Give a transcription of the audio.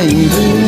ไม่รู้